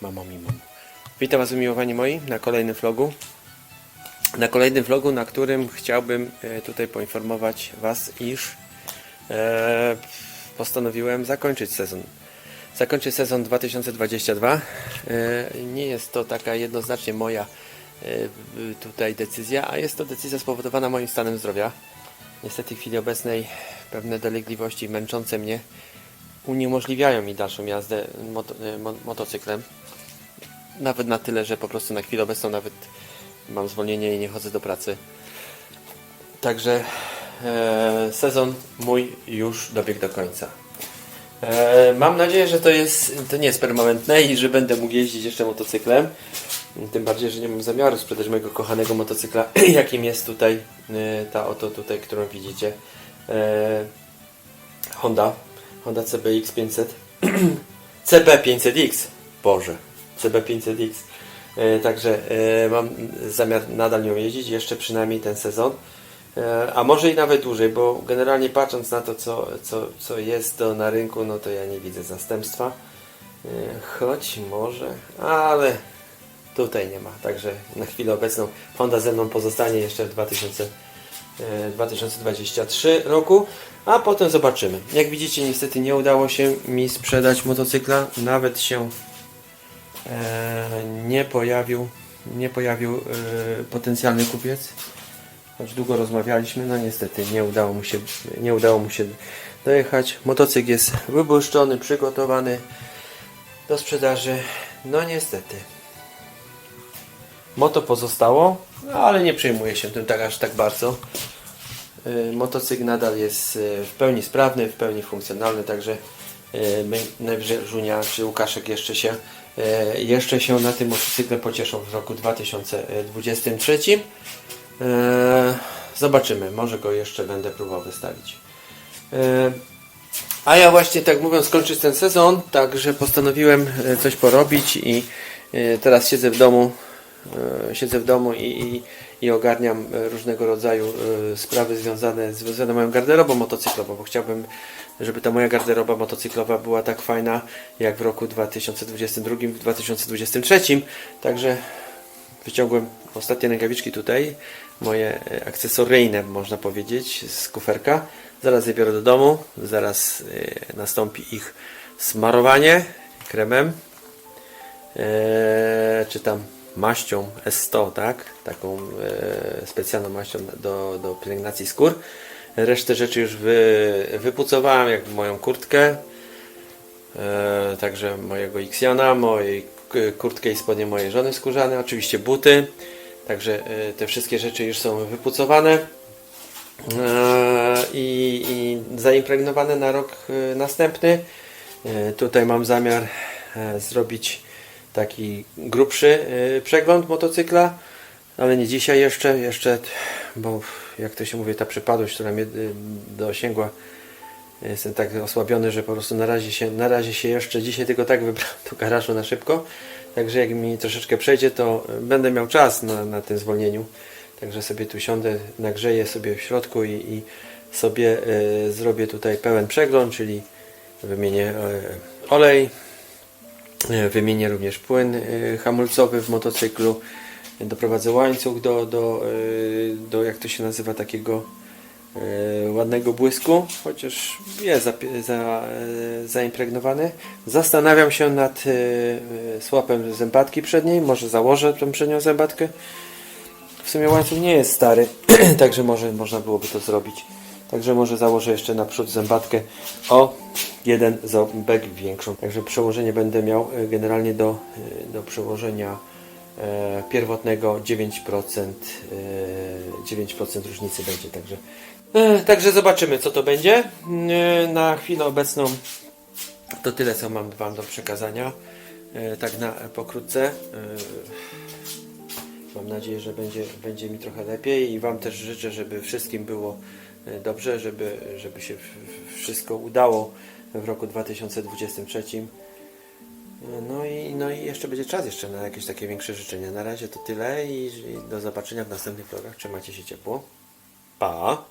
Mamo mi mamo. Witam Was umiłowani moi na kolejnym vlogu. Na kolejnym vlogu, na którym chciałbym e, tutaj poinformować Was, iż e, postanowiłem zakończyć sezon. Zakończyć sezon 2022. E, nie jest to taka jednoznacznie moja tutaj decyzja, a jest to decyzja spowodowana moim stanem zdrowia. Niestety w chwili obecnej pewne dolegliwości męczące mnie uniemożliwiają mi dalszą jazdę moto, mo, motocyklem. Nawet na tyle, że po prostu na chwilę obecną nawet mam zwolnienie i nie chodzę do pracy. Także e, sezon mój już dobiegł do końca. E, mam nadzieję, że to, jest, to nie jest permanentne i że będę mógł jeździć jeszcze motocyklem. Tym bardziej, że nie mam zamiaru sprzedać mojego kochanego motocykla, jakim jest tutaj e, ta oto tutaj, którą widzicie. E, Honda. Honda CBX 500. CB500X. Boże. CB500X. E, Także e, mam zamiar nadal nią jeździć, jeszcze przynajmniej ten sezon. E, A może i nawet dłużej, bo generalnie patrząc na to, co, co, co jest to na rynku, no to ja nie widzę zastępstwa. Choć może, ale tutaj nie ma. Także na chwilę obecną Honda ze mną pozostanie jeszcze w 2000, e, 2023 roku, a potem zobaczymy. Jak widzicie, niestety nie udało się mi sprzedać motocykla, nawet się nie pojawił, nie pojawił e, potencjalny kupiec. Choć długo rozmawialiśmy, no niestety nie udało mu się, nie udało mu się dojechać. Motocykl jest wybłyszczony, przygotowany do sprzedaży. No niestety. Moto pozostało, no, ale nie przejmuję się tym tak aż tak bardzo. Y, Motocykl nadal jest w pełni sprawny, w pełni funkcjonalny, także najwyżej Żunia czy Łukaszek jeszcze się, y, jeszcze się na tym motocykle pocieszą w roku 2023. Y, Zobaczymy, może go jeszcze będę próbował wystawić. A ja właśnie tak mówiąc kończyć ten sezon, także postanowiłem coś porobić i teraz siedzę w domu, siedzę w domu i, i, i ogarniam y, różnego rodzaju y, sprawy związane z związane moją garderobą motocyklową, bo chciałbym, żeby ta moja garderoba motocyklowa była tak fajna jak w roku 2022, w 2023. Także wyciągłem ostatnie rękawiczki tutaj, moje e, akcesoryjne można powiedzieć z kuferka. Zaraz je biorę do domu, zaraz e, nastąpi ich smarowanie kremem, e, czy tam maścią S100, tak? Taką e, specjalną maścią do, do pielęgnacji skór. Resztę rzeczy już wy, wypucowałem, jak moją kurtkę, E, także mojego Xiona, mojej kurtkę i spodnie mojej żony skórzane, oczywiście buty. Także e, te wszystkie rzeczy już są wypucowane e, i, i zaimpregnowane na rok e, następny. E, Tutaj mam zamiar zrobić taki grubszy e, przegląd motocykla, ale nie dzisiaj jeszcze, jeszcze, bo jak to się mówi, ta przypadłość, która mnie e, dosięgła, Jestem tak osłabiony, że po prostu na razie się, na razie się jeszcze dzisiaj tylko tak wybrałem do garażu na szybko. Także jak mi troszeczkę przejdzie, to będę miał czas na, na tym zwolnieniu. Także sobie tu siądę, nagrzeję sobie w środku i, i sobie e, zrobię tutaj pełen przegląd, czyli wymienię e, olej, wymienię również płyn e, hamulcowy w motocyklu, doprowadzę łańcuch do, do, e, do jak to się nazywa, takiego e, ładnego błysku, chociaż jest za, za, e, zaimpregnowany. Zastanawiam się nad e, e, słapem zębatki przedniej, może założę tą przednią zębatkę. W sumie łańcuch nie jest stary, także może można byłoby to zrobić. Także może założę jeszcze naprzód zębatkę o jeden ząbek większą. Także przełożenie będę miał e, generalnie do, e, do przełożenia e, pierwotnego 9%, e, 9% różnicy będzie. Także, także zobaczymy co to będzie. Na chwilę obecną to tyle co mam Wam do przekazania. Tak na pokrótce. Mam nadzieję, że będzie, będzie mi trochę lepiej i Wam też życzę, żeby wszystkim było dobrze, żeby, żeby się wszystko udało w roku 2023. E, No i, no i jeszcze będzie czas jeszcze na jakieś takie większe życzenia. Na razie to tyle i, i do zobaczenia w następnych vlogach. Trzymajcie się ciepło. Pa!